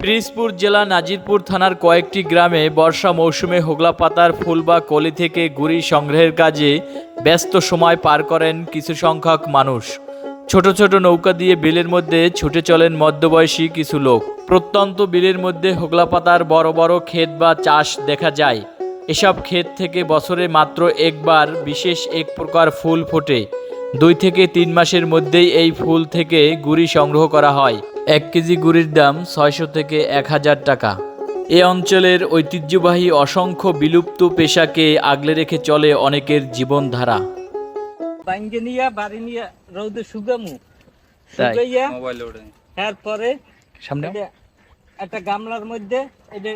পিরিজপুর জেলা নাজিরপুর থানার কয়েকটি গ্রামে বর্ষা মৌসুমে হোগলা পাতার ফুল বা কলি থেকে গুড়ি সংগ্রহের কাজে ব্যস্ত সময় পার করেন কিছু সংখ্যক মানুষ। ছোট ছোট নৌকা দিয়ে বিলের মধ্যে ছুটে চলেন মধ্যবয়সী কিছু লোক। প্রত্যন্ত বিলের মধ্যে হোগলা পাতার বড় বড় ক্ষেত বা চাষ দেখা যায়। এসব ক্ষেত থেকে বছরে মাত্র একবার বিশেষ এক প্রকার ফুল ফোটে। দুই থেকে তিন মাসের মধ্যেই এই ফুল থেকে গুড়ি সংগ্রহ করা হয়। এক কেজি গুড়ির দাম ছয়শো থেকে এক হাজার টাকা। এ অঞ্চলের ঐতিহ্যবাহী অসংখ্য বিলুপ্ত পেশাকে আগলে রেখে চলে অনেকের জীবনধারা। বাইঙ্গে নিয়া রৌদে শুকামু। তাই। শুকাইয়া মোবাইল ওঠে তারপরে সামনে? একটা গামলার মধ্যে এটা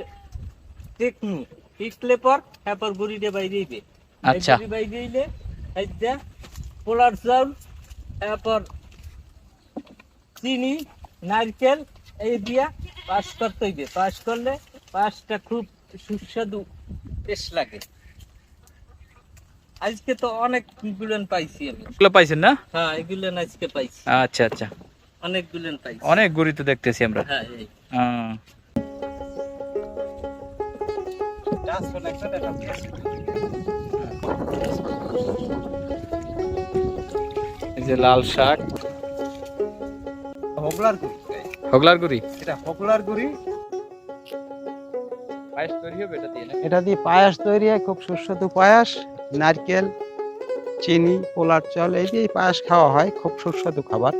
টেকনু টিকলে পর তারপর গুড়িটা বাইরে দিবে আচ্ছা। বাইরে দিলে এইটা পোলার চাউল তারপর চিনি নারকেল এই দিয়া পাস করতে হইবে। পাস করলে পাশটা খুব সুস্বাদু টেস্ট লাগে। আজকে তো অনেক গুলেন পাইছি আমি। এগুলো পাইছেন না? হ্যাঁ এগুলেন আজকে পাইছি। আচ্ছা আচ্ছা। অনেক গুলেন পাইছি। অনেক গুড়ি তো দেখতেছি আমরা। হ্যাঁ এই যে লাল শাক। হকলার গুড়ি হগলার গুড়ি এটা হকলার গুড়ি পায়েস তৈরি হবে এটা দিয়ে এটা দিয়ে পায়াস তৈরি হয় খুব সুস্বাদু পায়াস। নারকেল চিনি পোলার চাল এই দিয়ে পায়াস খাওয়া হয় খুব সুস্বাদু খাবার।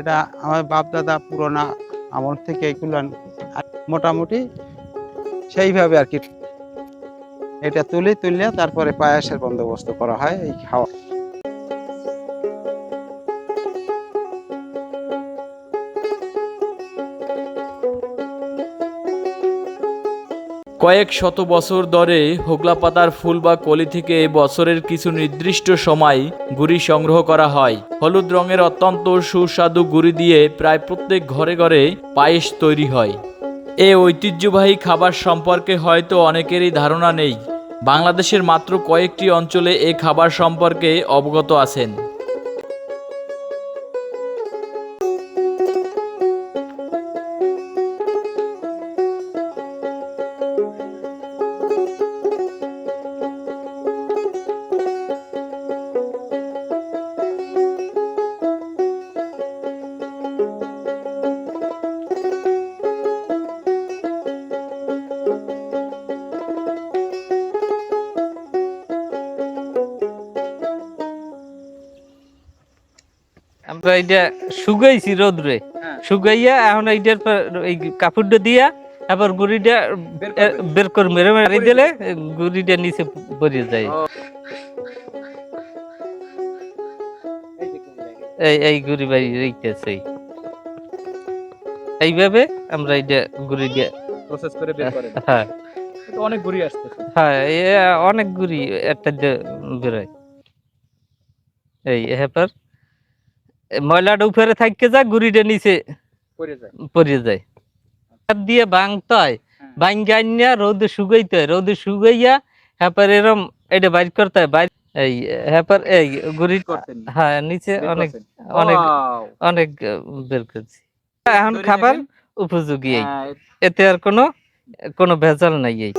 এটা আমার বাপ দাদা পুরোনা আমল থেকে এগুলো মোটামুটি সেইভাবে আর কি। এটা তুলে তুললে তারপরে পায়াসের বন্দোবস্ত করা হয় এই খাওয়া। কয়েক শত বছর ধরে হোগলা পাতার ফুল বা কলি থেকে বছরের কিছু নির্দিষ্ট সময় গুড়ি সংগ্রহ করা হয়। হলুদ রঙের অত্যন্ত সুস্বাদু গুড়ি দিয়ে প্রায় প্রত্যেক ঘরে ঘরে পায়েস তৈরি হয়। এ ঐতিহ্যবাহী খাবার সম্পর্কে হয়তো অনেকেরই ধারণা নেই। বাংলাদেশের মাত্র কয়েকটি অঞ্চলে এ খাবার সম্পর্কে অবগত আছেন। আমরা এটা শুকাইছি রোদ্রে। শুকাইয়া এখন এইটার পর এই কাপড়টা দিয়া আবার গুড়িটা বের করে মেরে মেরে দিলে গুড়িটা নিচে পড়ে যায়। এই এই গুড়ি বাড়ি রেখেছে এইভাবে আমরা এটা গুড়িটা প্রসেস করে বের করেন হ্যাঁ। অনেক গুড়ি আসতেছে। হ্যাঁ অনেক গুড়ি একটা বেরোয়। এই এবার ময়লাটা উপরে থাকতে যা গুড়িটা নিচে করে যায়। পড়ে যায়। দিয়ে ভাঙতে হয় হ্যাঁ। ভাঙ্গাইয়া রোদে শুকাইতে হয়। রোদে শুকাইয়া হ্যাপার এরম এটা বাইর করতে হয় বাইর এই হ্যাপার এই গুড়ি হ্যাঁ নিচে অনেক অনেক অনেক বের করছি। এখন খাবার উপযোগী হ্যাঁ, এতে আর কোনো কোনো ভেজাল নাই এই।